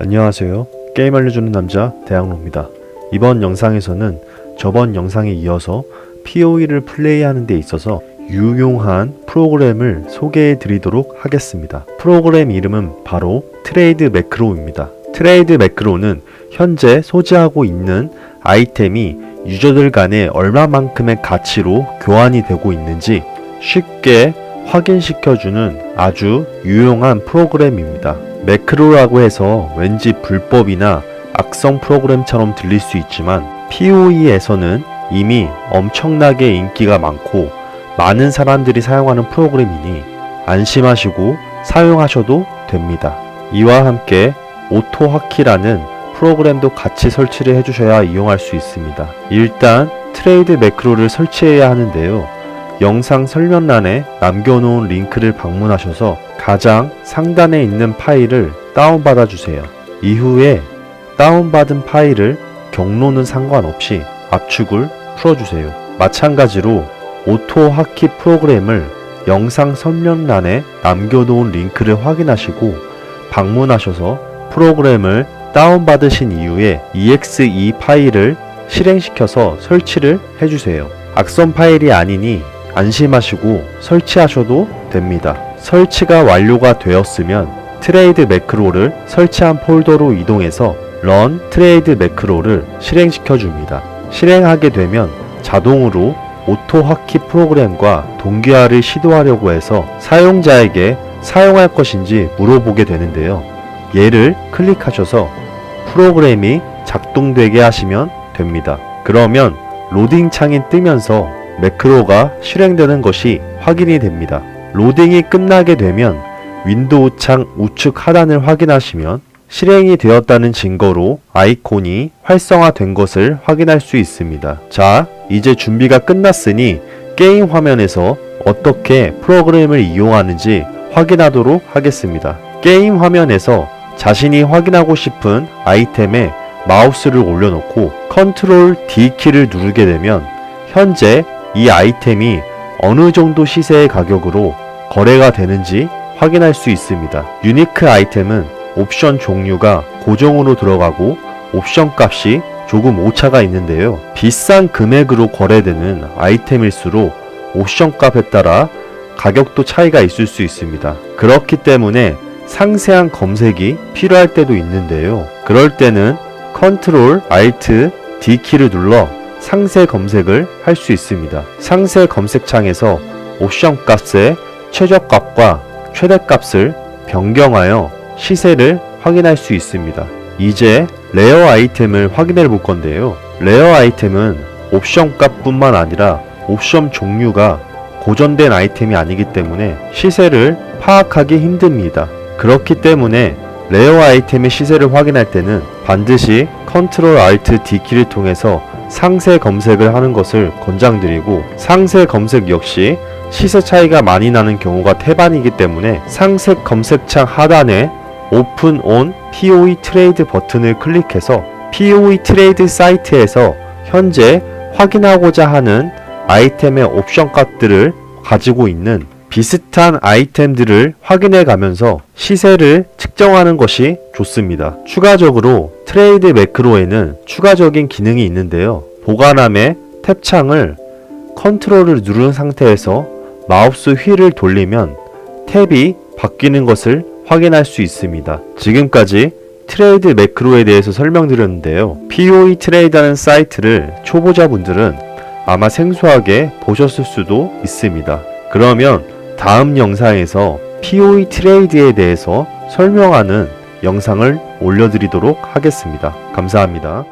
안녕하세요. 게임 알려주는 남자 대학로입니다. 이번 영상에서는 저번 영상에 이어서 PoE를 플레이하는 데 있어서 유용한 프로그램을 소개해 드리도록 하겠습니다. 프로그램 이름은 바로 트레이드 매크로입니다. 트레이드 매크로는 현재 소지하고 있는 아이템이 유저들 간에 얼마만큼의 가치로 교환이 되고 있는지 쉽게 확인시켜주는 아주 유용한 프로그램입니다. 매크로라고 해서 왠지 불법이나 악성 프로그램처럼 들릴 수 있지만 PoE에서는 이미 엄청나게 인기가 많고 많은 사람들이 사용하는 프로그램이니 안심하시고 사용하셔도 됩니다. 이와 함께 오토하키라는 프로그램도 같이 설치를 해주셔야 이용할 수 있습니다. 일단 트레이드 매크로를 설치해야 하는데요. 영상 설명란에 남겨놓은 링크를 방문하셔서 가장 상단에 있는 파일을 다운받아 주세요. 이후에 다운받은 파일을 경로는 상관없이 압축을 풀어주세요. 마찬가지로 오토 하키 프로그램을 영상 설명란에 남겨놓은 링크를 확인하시고 방문하셔서 프로그램을 다운받으신 이후에 exe 파일을 실행시켜서 설치를 해주세요. 악성 파일이 아니니 안심하시고 설치하셔도 됩니다. 설치가 완료가 되었으면 트레이드 매크로를 설치한 폴더로 이동해서 런 트레이드 매크로를 실행시켜 줍니다. 실행하게 되면 자동으로 오토 하키 프로그램과 동기화를 시도하려고 해서 사용자에게 사용할 것인지 물어보게 되는데요. 얘를 클릭하셔서 프로그램이 작동되게 하시면 됩니다. 그러면 로딩 창이 뜨면서 매크로가 실행되는 것이 확인이 됩니다. 로딩이 끝나게 되면 윈도우 창 우측 하단을 확인하시면 실행이 되었다는 증거로 아이콘이 활성화된 것을 확인할 수 있습니다. 자, 이제 준비가 끝났으니 게임 화면에서 어떻게 프로그램을 이용하는지 확인하도록 하겠습니다. 게임 화면에서 자신이 확인하고 싶은 아이템에 마우스를 올려놓고 컨트롤 D 키를 누르게 되면 현재 이 아이템이 어느 정도 시세의 가격으로 거래가 되는지 확인할 수 있습니다. 유니크 아이템은 옵션 종류가 고정으로 들어가고 옵션 값이 조금 오차가 있는데요. 비싼 금액으로 거래되는 아이템일수록 옵션 값에 따라 가격도 차이가 있을 수 있습니다. 그렇기 때문에 상세한 검색이 필요할 때도 있는데요. 그럴 때는 컨트롤 Alt D 키를 눌러 상세 검색을 할 수 있습니다. 상세 검색창에서 옵션 값의 최저값과 최대값을 변경하여 시세를 확인할 수 있습니다. 이제 레어 아이템을 확인해 볼 건데요. 레어 아이템은 옵션 값뿐만 아니라 옵션 종류가 고전된 아이템이 아니기 때문에 시세를 파악하기 힘듭니다. 그렇기 때문에 레어 아이템의 시세를 확인할 때는 반드시 컨트롤 Alt D 키를 통해서 상세 검색을 하는 것을 권장드리고 상세 검색 역시 시세 차이가 많이 나는 경우가 태반이기 때문에 상세 검색창 하단에 오픈 온 POE 트레이드 버튼을 클릭해서 POE 트레이드 사이트에서 현재 확인하고자 하는 아이템의 옵션 값들을 가지고 있는 비슷한 아이템들을 확인해 가면서 시세를 측정하는 것이 좋습니다. 추가적으로 트레이드 매크로에는 추가적인 기능이 있는데요. 보관함의 탭창을 컨트롤을 누른 상태에서 마우스 휠을 돌리면 탭이 바뀌는 것을 확인할 수 있습니다. 지금까지 트레이드 매크로에 대해서 설명드렸는데요. POE 트레이드하는 사이트를 초보자분들은 아마 생소하게 보셨을 수도 있습니다. 그러면 다음 영상에서 POE 트레이드에 대해서 설명하는 영상을 올려드리도록 하겠습니다. 감사합니다.